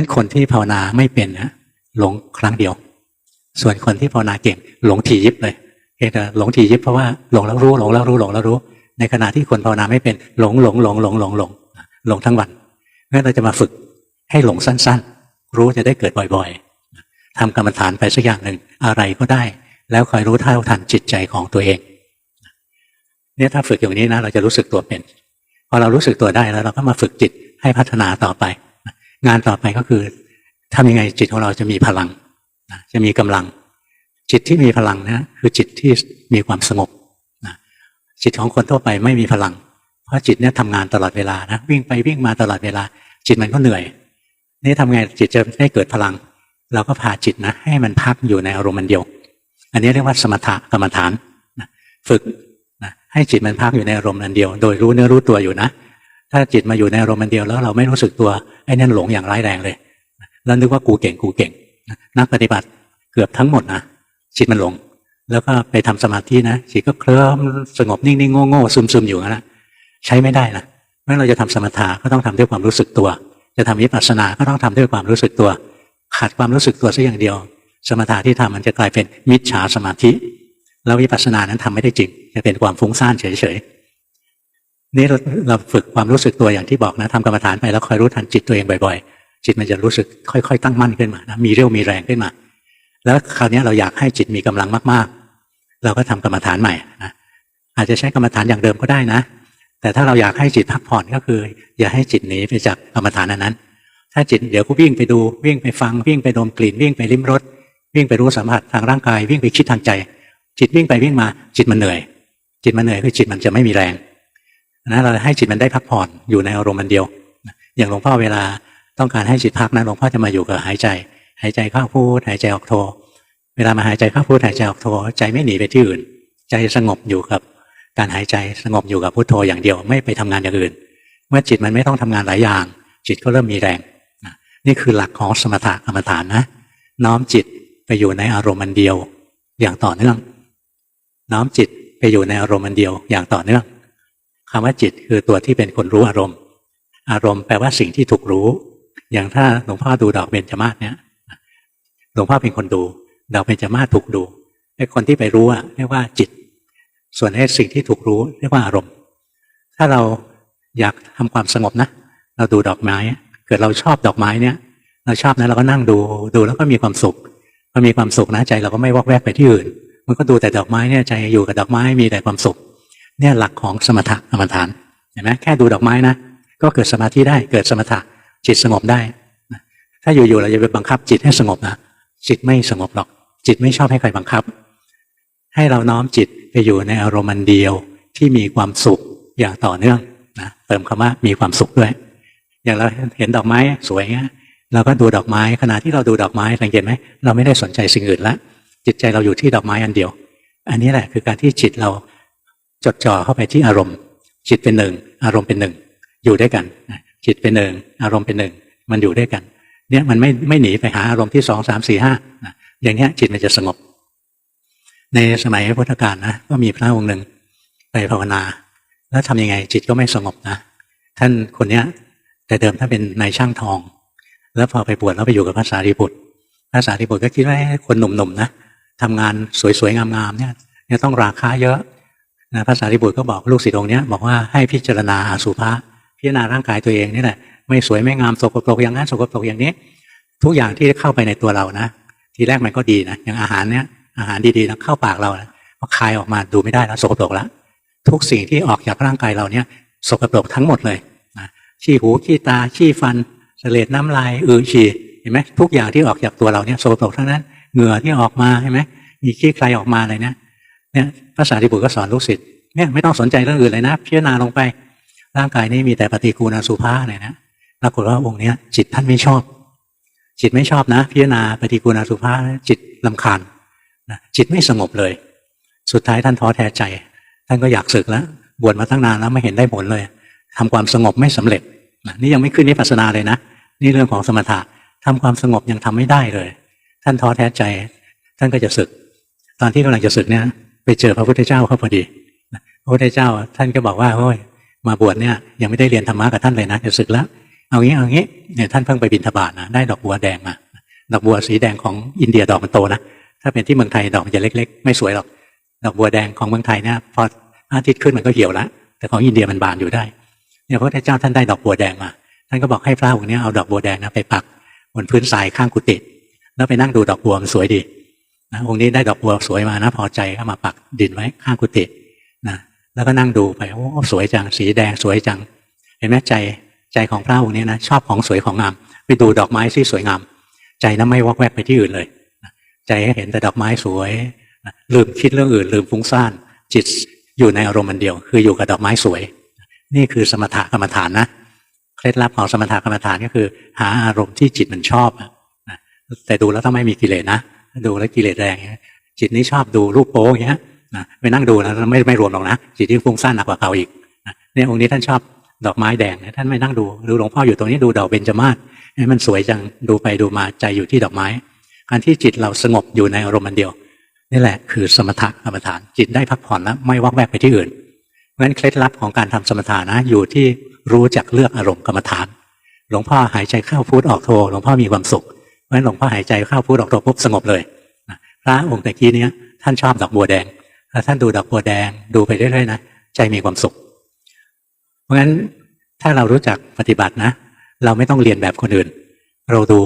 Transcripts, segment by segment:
ั้นคนที่ภาวนาไม่เป็นนะหลงครั้งเดียว ส่วนคนที่ภาวนาเก่ง หลงทียิบเลยเพียงแต่หลงทียิบเพราะว่าหลงแล้วรู้หลงแล้วรู้หลงแล้วรู้ ในขณะที่คนภาวนาไม่เป็นหลงหลงหลงหลงหลงหลงหลงทั้งวันงั้นเราจะมาฝึกให้หลงสั้น ๆ รู้จะได้เกิดบ่อยๆทำกรรมฐานไปสักอย่างหนึ่งอะไรก็ได้ แล้วคอยรู้เท่าทันจิตใจของตัวเอง เนี่ยถ้าฝึกอย่างนี้นะเราจะรู้สึกตัวเป็น พอเรารู้สึกตัวได้แล้ว เราก็มาฝึกจิตให้พัฒนาต่อไป งานต่อไปก็คือทำยังไงจิตของเราจะมีพลังจะมีกำลัง จิตที่มีพลังนะคือจิตที่มีความสงบจิตของคนทั่วไปไม่มีพลัง เพราะจิตเนี่ยทำงานตลอดเวลานะวิ่งไปวิ่งมาตลอดเวลา จิตมันก็เหนื่อย นี่ทำไงจิตจะได้เกิดพลัง เราก็พาจิตนะให้มันพักอยู่ในอารมณ์มันเดียว อันนี้เรียกว่าสมถะกรรมฐานฝึกนะให้จิตมันพักอยู่ในอารมณ์นั้นเดียว โดยรู้เนื้อรู้ตัวอยู่นะ ถ้าจิตมาอยู่ในอารมณ์เดียวแล้วเราไม่รู้สึกตัวไอ้นั่นหลงอย่างร้ายแรงเลยแล้วนึกว่ากูเก่งกูเก่งนักปฏิบัติเกือบทั้งหมดนะจิตมันหลง แล้วก็ไปทำสมาธินะจิตก็เคลิ้มสงบนิ่งๆโง่ๆซึมๆอยู่นะใช้ไม่ได้นะเมื่อเราจะทำสมถะก็ต้องทำด้วยความรู้สึกตัว จะทำวิปัสสนาก็ต้องทำด้วยความรู้สึกตัว ขาดความรู้สึกตัวสักอย่างเดียว สมถะที่ทำมันจะกลายเป็นมิจฉาสมาธิ แล้ววิปัสสนานั้นทำไม่ได้จริงจะเป็นความฟุ้งซ่านเฉยๆ นี่เราเราฝึกความรู้สึกตัวอย่างที่บอกนะทำกรรมฐานไปแล้วคอยรู้ทันจิตตัวเองบ่อยๆ จิตมันจะรู้สึกค่อยๆ ตั้งมั่นขึ้นมานะมีเรี่ยวมีแรงขึ้นมา แล้วคราวนี้เราอยากให้จิตมีกำลังมากๆ เราก็ทำกรรมฐานใหม่นะอาจจะใช้กรรมฐานอย่างเดิมก็ได้นะ แต่ถ้าเราอยากให้จิตพักผ่อนก็คือ อย่าให้จิตหนีไปจากกรรมฐานนั้น ถ้าจิตเดี๋ยวก็วิ่งไปดูวิ่งไปฟังวิ่งไปดมกลิ่นวิ่งไปลิ้มรสวิ่งไปรู้สัมผัสทางร่างกายวิ่งไปคิดทางใจ จิตวิ่งไปวิ่งมาจิตมันเหนื่อย จิตมันเหนื่อยคือจิตมันจะไม่มีแรง นะเราให้จิตมันได้พักผ่อนอยู่ในอารมณ์มันเดียว อย่างหลวงพ่อเวลาต้องการให้จิตพักนะหลวงพ่อจะมาอยู่กับหายใจ หายใจเข้าพูดหายใจออกโท เวลามาหายใจเข้าพูดหายใจออกโท ใจไม่หนีไปที่อื่น ใจสงบอยู่กับการหายใจสงบอยู่กับพุทโธอย่างเดียวไม่ไปทำงานอย่างอื่น เมื่อจิตมันไม่ต้องทำงานหลายอย่าง จิตก็เริ่มมีแรงนี่คือหลักของสมถะกรรมฐานนะ น้อมจิตไปอยู่ในอารมณ์มันเดียว อย่างต่อเนื่อง น้อมจิตไปอยู่ในอารมณ์มันเดียวอย่างต่อเนื่อง คำว่าจิตคือตัวที่เป็นคนรู้อารมณ์ อารมณ์แปลว่าสิ่งที่ถูกรู้ อย่างถ้าหลวงพ่อดูดอกเบญจมาศเนี่ยหลวงพ่อเป็นคนดูดอกเบญจมาศถูกดูไอ้คนที่ไปรู้อะเรียกว่าจิต ส่วนไอ้สิ่งที่ถูกรู้เรียกว่าอารมณ์ ถ้าเราอยากทำความสงบนะ เราดูดอกไม้ เกิดเราชอบดอกไม้เนี่ย เราชอบนะเราก็นั่งดูดูแล้วก็มีความสุขพอมีความสุขนะใจเราก็ไม่วอกแวกไปที่อื่น มันก็ดูแต่ดอกไม้เนี่ยใจอยู่กับดอกไม้มีแต่ความสุข เนี่ยหลักของสมถะกรรมฐานเห็นไหมแค่ดูดอกไม้นะก็เกิดสมาธิได้เกิดสมถะจิตสงบได้ถ้าอยู่ๆเราจะไปบังคับจิตให้สงบนะจิตไม่สงบหรอก จิตไม่ชอบให้ใครบังคับ ให้เราน้อมจิตไปอยู่ในอารมณ์เดียวที่มีความสุขอย่างต่อเนื่องนะเติมคำว่ามีความสุขด้วย อย่างเราเห็นดอกไม้สวยเงี้ยเราก็ดูดอกไม้ขณะที่เราดูดอกไม้สังเกตไหมเราไม่ได้สนใจสิ่งอื่นล้วจิตใจเราอยู่ที่ดอกไม้อันเดียว อันนี้แหละคือการที่จิตเรา จดจ่อเข้าไปที่อารมณ์ จิตเป็นหนึ่ง อารมณ์เป็นหนึ่ง อยู่ด้วยกัน จิตเป็นหนึ่ง อารมณ์เป็นหนึ่ง มันอยู่ด้วยกัน เนี่ยมันไม่ไม่หนีไปหาอารมณ์ที่สองสามสี่ห้าอย่างเนี้ยจิตมันจะสงบ ในสมัยพุทธกาลนะก็มีพระองค์หนึ่งไปภาวนา แล้วทำยังไงจิตก็ไม่สงบนะ ท่านคนเนี้ย แต่เดิมท่านเป็นนายช่างทอง แล้วพอไปบวชแล้วไปอยู่กับพระสารีบุตรพระสารีบุตรก็คิดว่าคนหนุ่มๆนะทำงานสวยๆงามๆเนี่ยเนี่ยต้องราคาเยอะ นะพระสารีบุตรก็บอกลูกศิษย์องค์นี้บอกว่าให้พิจารณาอสุภะพิจารณาร่างกายตัวเองนี่แหละไม่สวยไม่งามสกปรกอย่างนั้นสกปรกอย่างนี้ ทุกอย่างที่เข้าไปในตัวเรานะ ทีแรกมันก็ดีนะอย่างอาหารเนี่ยอาหารดีๆแล้วเข้าปากเรานะพอคายออกมาดูไม่ได้แล้วสกปรกแล้วทุกสิ่งที่ออกจากร่างกายเราเนี่ยสกปรกทั้งหมดเลยนะขี้หูขี้ตาขี้ฟันเสลดน้ำลายอือฉี่เห็นไหมทุกอย่างที่ออกจากตัวเราเนี่ยสโครกทั้งนั้นเหงื่อที่ออกมาเห็นไหมมีขี้ใครออกมาอะไรเนี่ย เนี่ยภาษาที่บุตรก็สอนลูกศิษย์เนี่ยไม่ต้องสนใจเรื่องอื่นเลยนะพิจารณาลงไป ร่างกายนี้มีแต่ปฏิกูลสุภาเนี่ยนะปรากฏว่าองค์เนี้ย จิตท่านไม่ชอบ จิตไม่ชอบนะ พิจารณาปฏิกูลสุภาจิตลำคาญนะจิตไม่สงบเลย สุดท้ายท่านท้อแท้ใจ ท่านก็อยากศึกแล้วบวชมาตั้งนานแล้วไม่เห็นได้ผลเลยทำความสงบไม่สำเร็จนี่ยังไม่ขึ้นนิพพานาเลยนะนี่เรื่องของสมถะทำความสงบยังทำไม่ได้เลย ท่านท้อแท้ใจ ท่านก็จะศึก ตอนที่กำลังจะศึกเนี่ย ไปเจอพระพุทธเจ้าเขาพอดีพระพุทธเจ้าท่านก็บอกว่าโอ้ยมาบวชเนี่ยยังไม่ได้เรียนธรรมะกับท่านเลยนะจะศึกแล้ว เอางี้เอางี้เนี่ยท่านเพิ่งไปบินทบาทนะได้ดอกบัวแดงมาดอกบัวสีแดงของอินเดียดอกมันโตนะถ้าเป็นที่เมืองไทยดอกมันจะเล็ก ๆ ไม่สวยหรอก ดอกบัวแดงของเมืองไทยเนี่ยพออาทิตย์ขึ้นมันก็เหี่ยวล้วแต่ของอินเดียมันบานอยู่ได้เนี่ยพระพุทธเจ้าท่านได้ดอกบัวแดงมาท่านก็บอกให้พระองค์นี้เอาดอกบัวแดงนะไปปักบนพื้นทรายข้างกุฏิแล้วไปนั่งดูดอกบัวมันสวยดี นะองค์นี้ได้ดอกบัวสวยมานะพอใจก็มาปักดินไว้ข้างกุฏินะแล้วก็นั่งดูไปโอ้สวยจังสีแดงสวยจัง เห็นไหมใจใจของพระองค์นี้นะชอบของสวยของงามไปดูดอกไม้ที่สวยงาม ใจนั้นไม่วอกแวกไปที่อื่นเลย ใจเห็นแต่ดอกไม้สวยลืมคิดเรื่องอื่น ลืมฟุ้งซ่านจิตอยู่ในอารมณ์มันเดียว คืออยู่กับดอกไม้สวย นี่คือสมถะกรรมฐานนะเคล็ดลับของสมถะกรรมฐานก็คือ หาอารมณ์ที่จิตมันชอบนะแต่ดูแล้วต้องไม่มีกิเลสนะ ดูแล้วกิเลสแรงจิตนี้ชอบดูรูปโป๊อย่างเงี้ยนะไปนั่งดูแล้วไม่ไม่รวมหรอกนะจิตที่ฟุ้งซ่านหนักกว่าเก่าอีกเนี่ยองค์นี้ท่านชอบดอกไม้แดงท่านไม่นั่งดูดูหลวงพ่ออยู่ตรงนี้ดูดอกเบญจมาศมันสวยจังดูไปดูมาใจอยู่ที่ดอกไม้การที่จิตเราสงบอยู่ในอารมณ์มันเดียวนี่แหละคือสมถะกรรมฐานจิตได้พักผ่อนแล้วไม่วอกแวกไปที่อื่นเพราะฉะนั้นเคล็ดลับของการทำสมถะนะอยู่ที่รู้จักเลือกอารมณ์กรรมฐาน หลวงพ่อหายใจเข้าพูดออกโทหลวงพ่อมีความสุข เพราะฉะนั้นหลวงพ่อหายใจเข้าพูดออกโทปุ๊บสงบเลยพระองค์ตะกี้เนี้ยท่านชอบดอกบัวแดงถ้าท่านดูดอกบัวแดงดูไปเรื่อยๆนะใจมีความสุข เพราะฉะนั้นถ้าเรารู้จักปฏิบัตินะ เราไม่ต้องเรียนแบบคนอื่น เราดู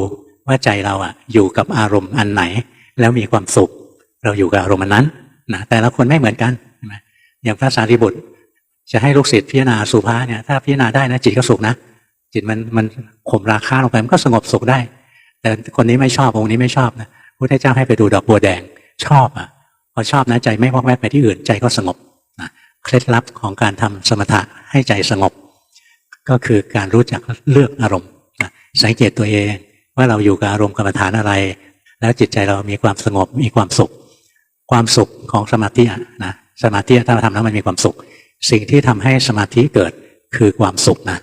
ว่าใจเราอะ อยู่กับอารมณ์อันไหน แล้วมีความสุข เราอยู่กับอารมณ์นั้นนะแต่ละคนไม่เหมือนกันใช่ไหมอย่างพระสารีบุตร จะให้ลูกศิษย์พิจารณาสุภาเนี่ยถ้าพิจารณาได้นะจิตก็สุขนะจิตมันมันข่มราคาลงไปมันก็สงบสุขได้ แต่คนนี้ไม่ชอบองค์นี้ไม่ชอบนะพระเจ้าให้ไปดูดอกบัวแดงชอบอะพอชอบนะใจไม่วอกแวกไปที่อื่นใจก็สงบนะเคล็ดลับของการทำสมถะให้ใจสงบ ก็คือการรู้จักเลือกอารมณ์นะสังเกตตัวเองว่าเราอยู่กับอารมณ์กรรมฐานอะไร แล้วจิตใจเรามีความสงบมีความสุข ความสุขของสมาธินะสมาธิถ้าเราทำแล้วมันมีความสุข สิ่งที่ทำให้สมาธิเกิดคือความสุขนะ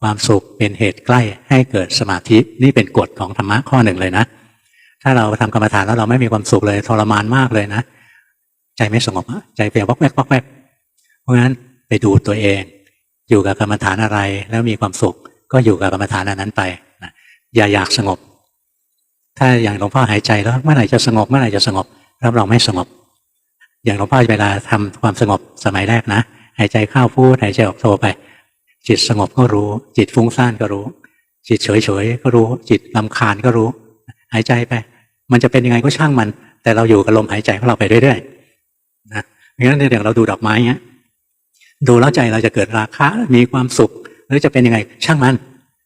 ความสุขเป็นเหตุใกล้ให้เกิดสมาธินี่เป็นกฎของธรรมะข้อหนึ่งเลยนะ ถ้าเราทำกรรมฐานแล้วเราไม่มีความสุขเลยทรมานมากเลยนะ ใจไม่สงบใจเปลี่ยนวักแวกวักแวกเพราะงั้นไปดูตัวเอง อยู่กับกรรมฐานอะไรแล้วมีความสุข ก็อยู่กับกรรมฐานนั้นไปนะอย่าอยากสงบ ถ้าอย่างหลวงพ่อหายใจแล้วเมื่อไหร่จะสงบเมื่อไหร่จะสงบรับรองไม่สงบ อย่างหลวงพ่อเวลาทำความสงบสมัยแรกนะหายใจเข้าพูดหายใจออกโทไป จิตสงบก็รู้ จิตฟุ้งซ่านก็รู้ จิตเฉยเฉยก็รู้ จิตลำคาญก็รู้ หายใจไป มันจะเป็นยังไงก็ช่างมัน แต่เราอยู่กับลมหายใจของเราไปเรื่อยๆนะงั้นอย่างเราดูดอกไม้เนี้ยดูแล้วใจเราจะเกิดราคะมีความสุข หรือจะเป็นยังไงช่างมัน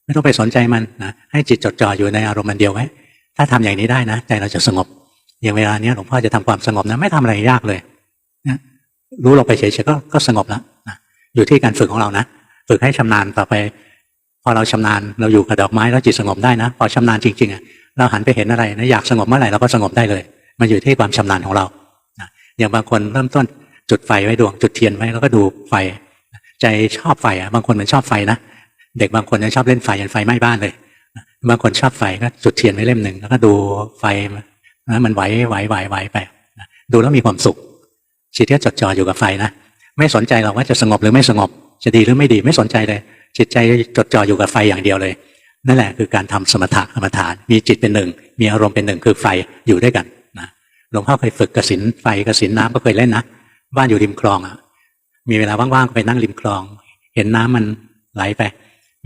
ไม่ต้องไปสนใจมันนะให้จิตจดจ่ออยู่ในอารมณ์มันเดียวไว้ถ้าทำอย่างนี้ได้นะ ใจเราจะสงบ อย่างเวลาเนี้ยหลวงพ่อจะทำความสงบนะไม่ทำอะไรยากเลยนะรู้ลงไปเฉยๆก็ก็สงบแล้วนะอยู่ที่การฝึกของเรานะ ฝึกให้ชำนาญต่อไป พอเราชำนาญเราอยู่กับดอกไม้แล้วจิตสงบได้นะ พอชำนาญจริงๆอะเราหันไปเห็นอะไรนะอยากสงบเมื่อไหร่เราก็สงบได้เลย มันอยู่ที่ความชำนาญของเราอย่างบางคนเริ่มต้นจุดไฟไว้ดวงจุดเทียนไว้แล้วก็ดูไฟ ใจชอบไฟอะบางคนมันชอบไฟนะเด็กบางคนจะชอบเล่นไฟยันไฟไหม้บ้านเลยบางคนชอบไฟก็จุดเทียนไว้เล่มหนึ่งแล้วก็ดูไฟนะมันไหวไหวไหวไหวไปดูแล้วมีความสุขจิตที่จดจ่ออยู่กับไฟนะไม่สนใจหรอกว่าจะสงบหรือไม่สงบ จะดีหรือไม่ดีไม่สนใจเลย จิตใจจดจ่ออยู่กับไฟอย่างเดียวเลย นั่นแหละคือการทำสมถะกรรมฐาน มีจิตเป็นหนึ่ง มีอารมณ์เป็นหนึ่งคือไฟอยู่ด้วยกันนะหลวงพ่อเคยฝึกกสินไฟกสินน้ำก็เคยเล่นนะบ้านอยู่ริมคลองอะมีเวลาว่างๆก็ไปนั่งริมคลอง เห็นน้ำมันไหลไป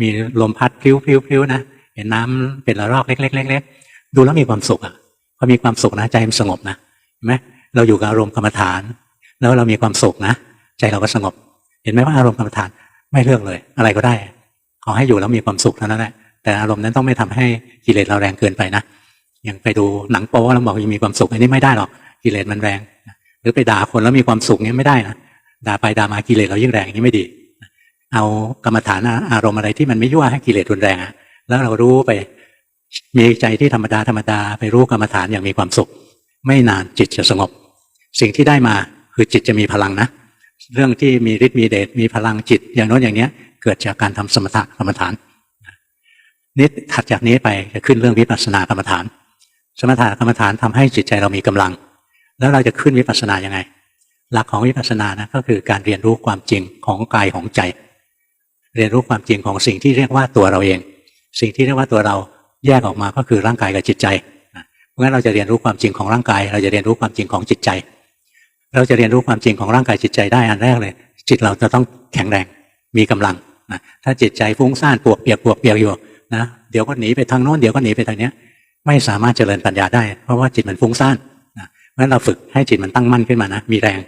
มีลมพัดพลิ้วๆๆนะเห็นน้ำเป็นระลอกเล็กๆๆดูแล้วมีความสุขอะพอมีความสุขนะใจมันสงบนะเห็นไหมเราอยู่กับอารมณ์กรรมฐาน แล้วเรามีความสุขนะ ใจเราก็สงบ เห็นไหมว่าอารมณ์กรรมฐานไม่เลือกเลย อะไรก็ได้ ขอให้อยู่แล้วมีความสุขเท่านั้นแหละแต่อารมณ์นั้นต้องไม่ทำให้กิเลสเราแรงเกินไปนะอย่างไปดูหนังโป๊แล้วบอกยังมีความสุขอันนี้ไม่ได้หรอกกิเลสมันแรง หรือไปด่าคนแล้วมีความสุขเนี้ยไม่ได้นะด่าไปด่ามากิเลสเรายิ่งแรงนี้ไม่ดี เอากรรมฐานอารมณ์อะไรที่มันไม่ยั่วให้กิเลสรุนแรงแล้วเรารู้ไปมีใจที่ธรรมดาธรรมดาไปรู้กรรมฐานอย่างมีความสุข ไม่นานจิตจะสงบ สิ่งที่ได้มาคือจิตจะมีพลังนะ เรื่องที่มีฤทธิ์มีเดชมีพลังจิต อย่างโน้นอย่างเนี้ย เกิดจากการทำสมถะกรรมฐานนี่ถัดจากนี้ไปจะขึ้นเรื่องวิปัสสนากรรมฐาน สมถะกรรมฐานทำให้จิตใจเรามีกำลัง แล้วเราจะขึ้นวิปัสสนายังไง หลักของวิปัสสนานะก็คือการเรียนรู้ความจริงของกายของใจ เรียนรู้ความจริงของสิ่งที่เรียกว่าตัวเราเอง สิ่งที่เรียกว่าตัวเราแยกออกมาก็คือร่างกายกับจิตใจเพราะงั้นเราจะเรียนรู้ความจริงของร่างกาย เราจะเรียนรู้ความจริงของจิตใจ เราจะเรียนรู้ความจริงของร่างกายจิตใจได้อันแรกเลย จิตเราจะต้องแข็งแรงมีกำลังนะถ้าจิตใจฟุ้งซ่านปวกเปียกปวกเปียกอยู่นะเดี๋ยวก็หนีไปทางโน้นเดี๋ยวก็หนีไปทางเนี้ย ไม่สามารถเจริญปัญญาได้ เพราะว่าจิตมันฟุ้งซ่านนะเพราะฉะนั้นเราฝึกให้จิตมันตั้งมั่นขึ้นมานะมีแรง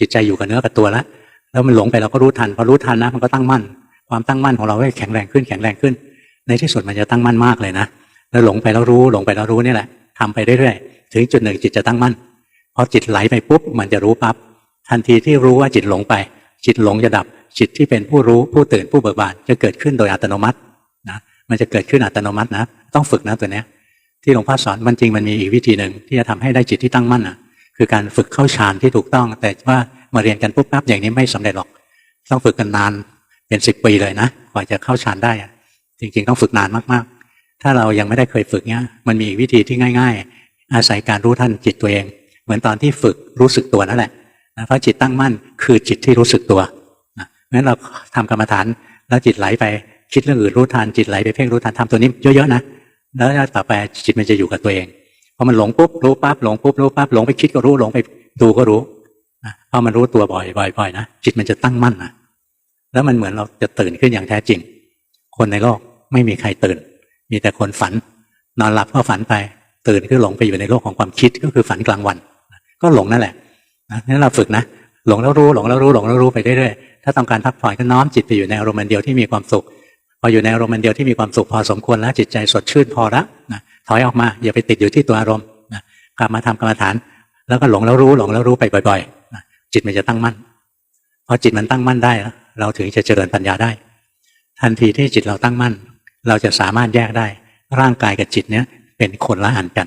จิตใจอยู่กับเนื้อกับตัวแล้วแล้วมันหลงไปเราก็รู้ทันพอรู้ทันนะ มันก็ตั้งมั่น ความตั้งมั่นของเราก็แข็งแรงขึ้นแข็งแรงขึ้น ในที่สุดมันจะตั้งมั่นมากเลยนะแล้วหลงไปแล้วรู้หลงไปแล้วรู้นี่แหละทำไปเรื่อยๆถึงจุดหนึ่งจิตจะตั้งมั่น พอจิตไหลไปปุ๊บมันจะรู้ปั๊บทันทีที่รู้ว่าจิตหลงไป จิตหลงจะดับ จิตที่เป็นผู้รู้ผู้ตื่นผู้เบิกบานจะเกิดขึ้นโดยอัตโนมัตินะมันจะเกิดขึ้นอัตโนมัตินะ ต้องฝึกนะตัวเนี้ย ที่หลวงพ่อสอนมันจริงมันมีอีกวิธีหนึ่งที่จะทำให้ได้จิตที่ตั้งมั่นอะ คือการฝึกเข้าฌานที่ถูกต้อง แต่ว่ามาเรียนกันปุ๊บปั๊บอย่างนี้ไม่สำเร็จหรอก ต้องฝึกกันนานเป็นสิบปีเลยนะกว่าจะเข้าฌานได้จริง ๆ ต้องฝึกนานมากๆ ถ้าเรายังไม่ได้เคยฝึกเนี้ยมันมีอีกวิธีที่ง่าย ๆ อาศัยการรู้ทันจิตตัวเอง เหมือนตอนที่ฝึกรู้สึกตัวนั่นแหละนะเพราะจิตตั้งมั่นคือจิตที่รู้สึกตัวนะงั้นเราทำกรรมฐานแล้วจิตไหลไปคิดเรื่องอื่นรู้ทันจิตไหลไปเพ่งรู้ทันทำตัวนี้เยอะๆนะแล้วต่อไปจิตมันจะอยู่กับตัวเองพอมันหลงปุ๊บรู้ปั๊บหลงปุ๊บรู้ปั๊บหลงไปคิดก็รู้หลงไปดูก็รู้พอมันรู้ตัวบ่อยบ่อยบ่อยนะจิตมันจะตั้งมั่นนะแล้วมันเหมือนเราจะตื่นขึ้นอย่างแท้จริง คนในโลกไม่มีใครตื่น มีแต่คนฝัน นอนหลับก็ฝันไป ตื่นก็หลงไปอยู่ในโลกของความคิดก็คือฝันกลางวัน ก็หลงนั่นแหละนั้นเราฝึกนะหลงแล้วรู้หลงแล้วรู้หลงแล้วรู้ไปเรื่อยๆถ้าต้องการพักผ่อนก็น้อมจิตไปอยู่ในอารมณ์เดียวที่มีความสุขพออยู่ในอารมณ์เดียวที่มีความสุขพอสมควรแล้วจิตใจสดชื่นพอละนะถอยออกมาอย่าไปติดอยู่ที่ตัวอารมณ์นะกลับมาทำกรรมฐาน แล้วก็หลงแล้วรู้หลงแล้วรู้ไปบ่อยๆนะจิตมันจะตั้งมั่นพอจิตมันตั้งมั่นได้ เราถึงจะเจริญปัญญาได้ ทันทีที่จิตเราตั้งมั่น เราจะสามารถแยกได้ ร่างกายกับจิตเนี้ยเป็นคนละอันกัน